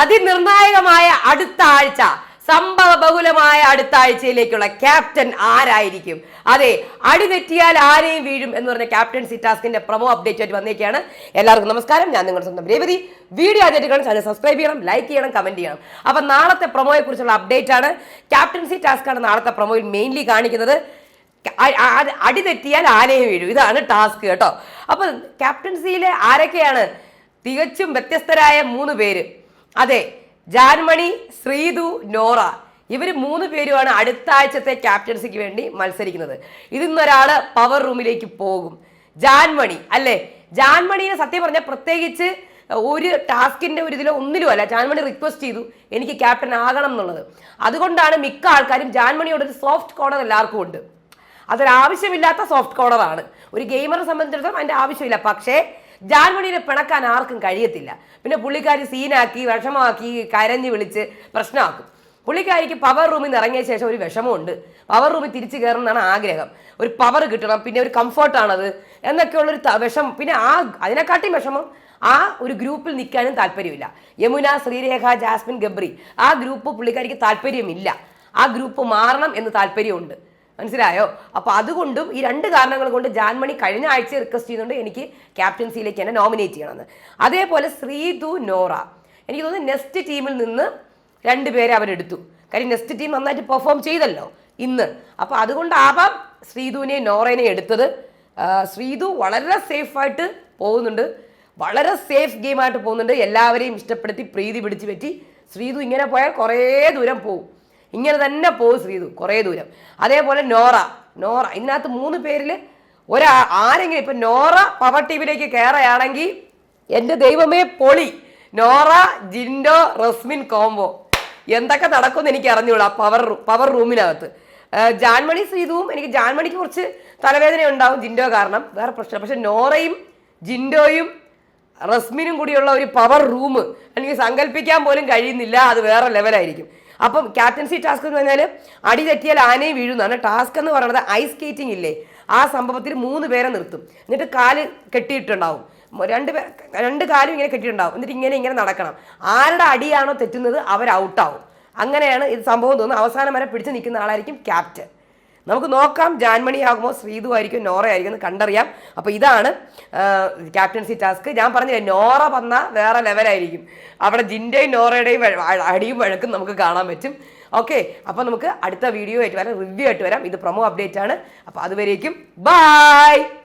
അതിനിർണായകമായ അടുത്ത ആഴ്ച സംഭവ ബഹുലമായ അടുത്ത ആഴ്ചയിലേക്കുള്ള ക്യാപ്റ്റൻ ആരായിരിക്കും? അതെ അടിതെറ്റിയാൽ ആരെയും വീഴും എന്ന് പറഞ്ഞ ക്യാപ്റ്റൻസി ടാസ്കിന്റെ പ്രമോ അപ്ഡേറ്റ് ആയിട്ട് വന്നേക്കാണ്. എല്ലാവർക്കും നമസ്കാരം. ഞാൻ നിങ്ങളുടെ സ്വന്തം രേവതി. വീഡിയോ ആദ്യമായിട്ട് കാണും ചാനൽ സബ്സ്ക്രൈബ് ചെയ്യണം ലൈക്ക് ചെയ്യണം കമന്റ് ചെയ്യണം. അപ്പൊ നാളത്തെ പ്രൊമോയെ കുറിച്ചുള്ള അപ്ഡേറ്റ് ആണ്. ക്യാപ്റ്റൻസി ടാസ്ക് ആണ് നാളത്തെ പ്രൊമോയിൽ മെയിൻലി കാണിക്കുന്നത്. അടിതെറ്റിയാൽ ആനയും വീഴും. ഇതാണ് ടാസ്ക് കേട്ടോ. അപ്പൊ ക്യാപ്റ്റൻസിയിലെ ആരൊക്കെയാണ്? തികച്ചും വ്യത്യസ്തരായ മൂന്ന് പേര്. അതെ ജാൻമണി ശ്രീതു നോറ. ഇവർ മൂന്ന് പേരുമാണ് അടുത്ത ആഴ്ചത്തെ ക്യാപ്റ്റൻസിക്ക് വേണ്ടി മത്സരിക്കുന്നത്. ഇതിന്നൊരാൾ പവർ റൂമിലേക്ക് പോകും. ജാൻമണി അല്ലേ? ജാൻമണിനെ സത്യം പറഞ്ഞാൽ പ്രത്യേകിച്ച് ഒരു ടാസ്കിന്റെ ഒരു ഇതിലോ ഒന്നിലും അല്ല ജാൻമണി റിക്വസ്റ്റ് ചെയ്തു എനിക്ക് ക്യാപ്റ്റൻ ആകണം എന്നുള്ളത്. അതുകൊണ്ടാണ് മിക്ക ആൾക്കാരും ജാൻമണിയോട് ഒരു സോഫ്റ്റ് കോർണർ എല്ലാവർക്കും ഉണ്ട്. അതൊരാവശ്യമില്ലാത്ത സോഫ്റ്റ് കോർണറാണ് ഒരു ഗെയിമറെ സംബന്ധിച്ചിടത്തോളം അതിന്റെ ആവശ്യമില്ല. പക്ഷേ ജാൻമണിനെ പിണക്കാൻ ആർക്കും കഴിയത്തില്ല. പിന്നെ പുള്ളിക്കാരി സീനാക്കി വിഷമമാക്കി കരഞ്ഞു വിളിച്ച് പ്രശ്നമാക്കും. പുള്ളിക്കാരിക്ക് പവർ റൂമിൽ നിന്ന് ഇറങ്ങിയ ശേഷം ഒരു വിഷമമുണ്ട്. പവർ റൂമിൽ തിരിച്ചു കയറണമെന്നാണ് ആഗ്രഹം. ഒരു പവർ കിട്ടണം പിന്നെ ഒരു കംഫർട്ടാണത് എന്നൊക്കെയുള്ളൊരു വിഷം പിന്നെ ആ അതിനെക്കാട്ടിയും വിഷമം ആ ഒരു ഗ്രൂപ്പിൽ നിൽക്കാനും താല്പര്യമില്ല. യമുന ശ്രീരേഖ ജാസ്മിൻ ഗബ്രി ആ ഗ്രൂപ്പ് പുള്ളിക്കാരിക്ക് താല്പര്യമില്ല. ആ ഗ്രൂപ്പ് മാറണം എന്ന് താല്പര്യമുണ്ട്. മനസ്സിലായോ? അപ്പോൾ അതുകൊണ്ടും ഈ രണ്ട് കാരണങ്ങൾ കൊണ്ട് ജാൻമണി കഴിഞ്ഞ ആഴ്ച റിക്വസ്റ്റ് ചെയ്യുന്നുണ്ട് എനിക്ക് ക്യാപ്റ്റൻസിയിലേക്ക് എന്നെ നോമിനേറ്റ് ചെയ്യണമെന്ന്. അതേപോലെ ശ്രീതു നോറ. എനിക്ക് തോന്നുന്നു നെക്സ്റ്റ് ടീമിൽ നിന്ന് രണ്ട് രണ്ടുപേരെ അവരെടുത്തു കാര്യം നെക്സ്റ്റ് ടീം നന്നായിട്ട് പെർഫോം ചെയ്തല്ലോ ഇന്ന്. അപ്പോൾ അതുകൊണ്ടാവാം ശ്രീതുവിനെ നോറേനെ എടുത്തത്. ആ, ശ്രീതു വളരെ സേഫായിട്ട് പോകുന്നുണ്ട്. വളരെ സേഫ് ഗെയിമായിട്ട് പോകുന്നുണ്ട്. എല്ലാവരെയും ഇഷ്ടപ്പെടുത്തി പ്രീതി പിടിച്ചു പറ്റി. ശ്രീതു ഇങ്ങനെ പോയാൽ കുറേ ദൂരം പോകും ഇങ്ങനെ തന്നെ പോസ് ശ്രീതു കുറേ ദൂരം. അതേപോലെ നോറ നോറ ഇതിനകത്ത് മൂന്ന് പേരിൽ ഒരാ ആരെങ്കിലും ഇപ്പം നോറ പവർ ടീമിലേക്ക് കയറുകയാണെങ്കിൽ എന്റെ ദൈവമേ പൊളി. നോറ ജിൻഡോ റസ്മിൻ കോംബോ. എന്തൊക്കെ നടക്കുമെന്ന് എനിക്ക് അറിഞ്ഞൂടാ പവർ പവർ റൂമിനകത്ത്. ജാൻമണി ശ്രീതുവും എനിക്ക് ജാൻമണിക്ക് കുറച്ച് തലവേദന ഉണ്ടാവും ജിൻഡോ കാരണം. വേറെ പ്രശ്നം പക്ഷെ നോറയും ജിൻഡോയും റസ്മിനും കൂടിയുള്ള ഒരു പവർ റൂം എനിക്ക് സങ്കല്പിക്കാൻ പോലും കഴിയുന്നില്ല അത് വേറെ ലെവലായിരിക്കും അപ്പം ക്യാപ്റ്റൻസി ടാസ്ക് എന്ന് പറഞ്ഞാൽ അടി തെറ്റിയാൽ ആനയും വീഴുന്നതാണ് ടാസ്ക് എന്ന് പറയുന്നത് ഐസ് സ്കേറ്റിംഗ് ഇല്ലേ? ആ സംഭവത്തിൽ മൂന്ന് പേരെ നിർത്തും. എന്നിട്ട് കാൽ കെട്ടിയിട്ടുണ്ടാവും. രണ്ട് രണ്ട് കാലും ഇങ്ങനെ കെട്ടിയിട്ടുണ്ടാവും. എന്നിട്ട് ഇങ്ങനെ ഇങ്ങനെ നടക്കണം. ആരുടെ അടിയാണോ തെറ്റുന്നത് അവർ ഔട്ടാവും അങ്ങനെയാണ് ഇത് സംഭവം തോന്നുന്നത്. അവസാനം വരെ പിടിച്ചു നിൽക്കുന്ന ആളായിരിക്കും ക്യാപ്റ്റൻ നമുക്ക് നോക്കാം ജാൻമണി ആകുമോ ശ്രീതു ആയിരിക്കും നോറ ആയിരിക്കും എന്ന് കണ്ടറിയാം. അപ്പോൾ ഇതാണ് ക്യാപ്റ്റൻസി ടാസ്ക്. ഞാൻ പറഞ്ഞില്ലേ നോറ വന്ന വേറെ ലെവലായിരിക്കും അവിടെ ജിന്റെയും നോറയുടെയും അടിയും വഴക്കും നമുക്ക് കാണാൻ പറ്റും. ഓക്കെ അപ്പോൾ നമുക്ക് അടുത്ത വീഡിയോ ആയിട്ട് വരാം റിവ്യൂ ആയിട്ട് വരാം. ഇത് പ്രൊമോ അപ്ഡേറ്റ് ആണ്. അപ്പോൾ അതുവരേക്കും ബൈ